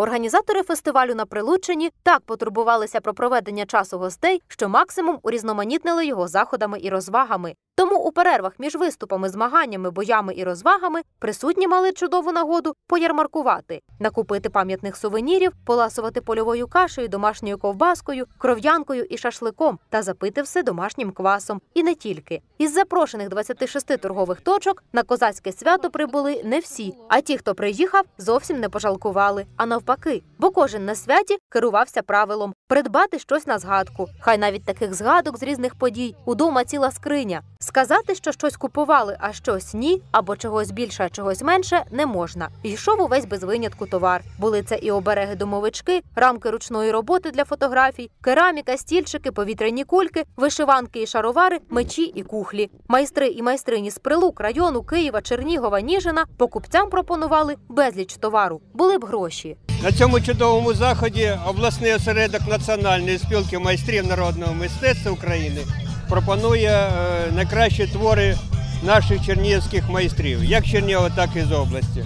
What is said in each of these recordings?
Організатори фестивалю на Прилуччині так потурбувалися про проведення часу гостей, що максимум урізноманітнили його заходами і розвагами. Тому у перервах між виступами, змаганнями, боями і розвагами присутні мали чудову нагоду поярмаркувати, накупити пам'ятних сувенірів, поласувати польовою кашею, домашньою ковбаскою, кров'янкою і шашликом та запити все домашнім квасом. І не тільки із запрошених 26 торгових точок на козацьке свято прибули не всі, а ті, хто приїхав, зовсім не пожалкували. А навпаки, бо кожен на святі керувався правилом придбати щось на згадку. Хай навіть таких згадок з різних подій удома ціла скриня. Сказати, що щось купували, а щось ні, або чогось більше, а чогось менше, не можна. Йшов увесь без винятку товар. Були це і обереги домовички, рамки ручної роботи для фотографій, кераміка, стільчики, повітряні кульки, вишиванки і шаровари, мечі і кухлі. Майстри і майстрині з прилук району Києва, Чернігова, Ніжина покупцям пропонували безліч товару. Були б гроші. На цьому чудовому заході обласний осередок Національної спілки майстрів народного мистецтва України пропонує е, найкращі твори наших чернігівських майстрів, як Чернігова, так і з області.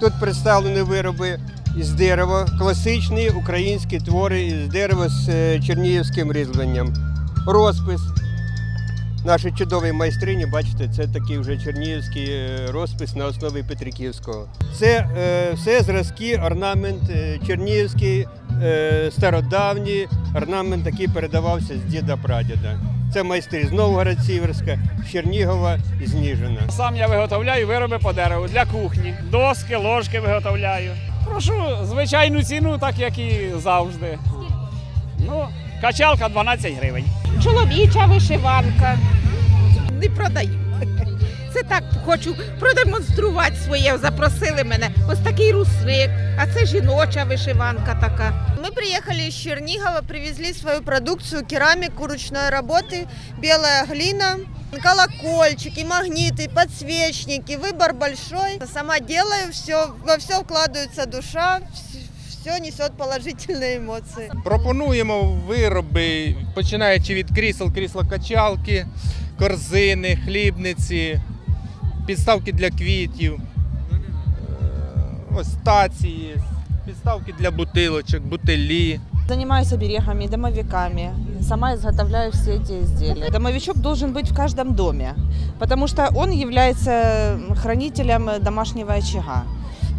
Тут представлені вироби із дерева, класичні українські твори із дерева з е, чернігівським різьбленням. Розпис. Наші чудові майстрині, бачите, це такий вже чернігівський е, розпис на основі Петриківського. Це е, все зразки, орнамент чернігівський, е, стародавній орнамент, який передавався з діда прадіда. Це майстри з Новгород Сіверська, Чернігова і з Ніжина. Сам я виготовляю вироби по дереву для кухні. Доски, ложки виготовляю. Прошу звичайну ціну, так як і завжди. Ну, качалка 12 гривень. чоловіча вишиванка. Не продаю. Це так хочу продемонструвати своє. Запросили мене. Ось такий русник, а це жіноча вишиванка така. Мы приехали из Чернигова, привезли свою продукцию, керамику ручной работы, белая глина, колокольчики, магниты, подсвечники. Выбор большой. Сама делаю все, во все вкладывается душа, все несет положительные эмоции. Пропонуємо вироби, починаючи від крісел, крісло-качалки, корзини, хлібниці, підставки для квітів, ось стації, є, підставки для бутилочок, бутилі. Занимаюсь оберегами, домовиками. Сама изготовляю все эти изделия. Домовичок должен быть в каждом доме, потому что он является хранителем домашнего очага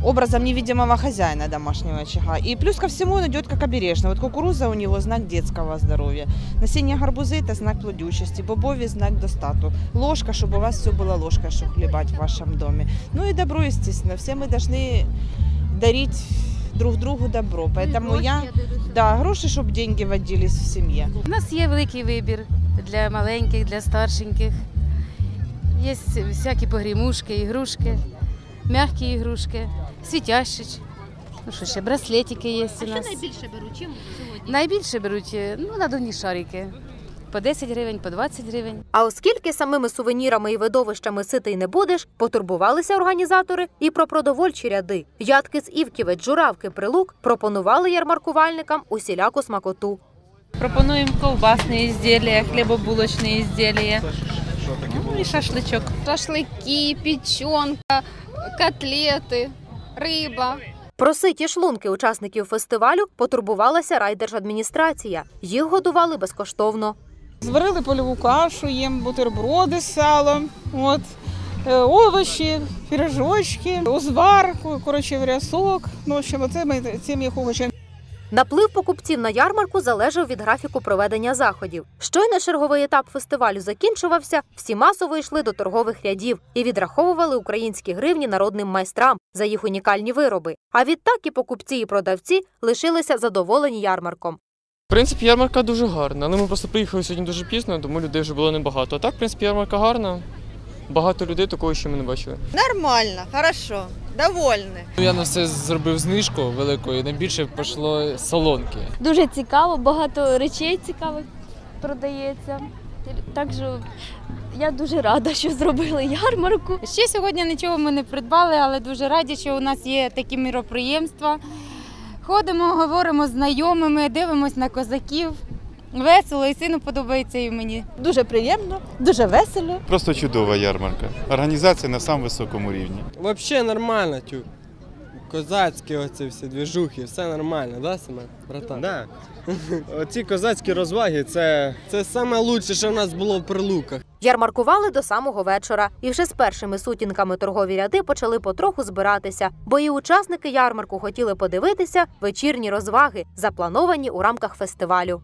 образом невидимого хозяина домашнего очага. И плюс ко всему он идет как обережный. Вот кукуруза у него знак детского здоровья. Насіння гарбузи – это знак плодючести, бобові – знак достату. Ложка, чтобы у вас все было ложка, чтобы хлебать в вашем доме. Ну и добро, естественно. Все мы должны дарить друг другу добро. Поэтому я да, гроші, щоб деньги водились в сім'ї. У нас є великий вибір для маленьких, для старшеньких. Є всякі погрімушки, ігрушки, м'які ігрушки, світящі. Ну що ще, браслетики є у нас. найбільше беруть? Чим сьогодні? Найбільше беруть е, ну, надувні шарики. По 10 гривень, по 20 гривень. А оскільки самими сувенірами і видовищами ситий не будеш, потурбувалися організатори і про продовольчі ряди. Ядки з Івківець, Журавки, Прилук пропонували ярмаркувальникам усіляку смакоту. Пропонуем ковбасные изделия, хлебобулочные изделия. Ну и шашлычок. Шашлики, печенка, котлети, риба. Про ситі шлунки учасників фестивалю потурбувалася райдержадміністрація. Їх годували безкоштовно. Зварили польову кашу, їм бутерброди з салом, от, е, овочі, пірожочки, узвар, коротше, говоря. Ну, в общем, оце ми цим їх угощаємо. Наплив покупців на ярмарку залежав від графіку проведення заходів. Щойно черговий етап фестивалю закінчувався, всі масово йшли до торгових рядів і відраховували українські гривні народним майстрам за їх унікальні вироби. А відтак і покупці, і продавці лишилися задоволені ярмарком. В принципі, ярмарка дуже гарна, але ми просто приїхали сьогодні дуже пізно, тому людей вже було небагато. А так, в принципі, ярмарка гарна. Багато людей такого ще ми не бачили. Нормально, хорошо, довольны. Ну, Я на все зробив знижку велику і найбільше пішло солонки. Дуже цікаво, багато речей цікавих продається. Так що я дуже рада, що зробили ярмарку. Ще сьогодні нічого ми не придбали, але дуже раді, що у нас є такі міроприємства. Ходимо, говоримо з знайомими, дивимось на козаків. Весело і сину подобається і мені. Дуже приємно, дуже весело. Просто чудова ярмарка. Організація на самому високому рівні. Взагалі нормально. Тю. козацькі оці всі двіжухи, все нормально, да, Семен? Братан? Да. Оці козацькі розваги це Це саме лучше, що в нас було в прилуках. Ярмаркували до самого вечора, і вже з першими сутінками торгові ряди почали потроху збиратися, бо і учасники ярмарку хотіли подивитися вечірні розваги, заплановані у рамках фестивалю.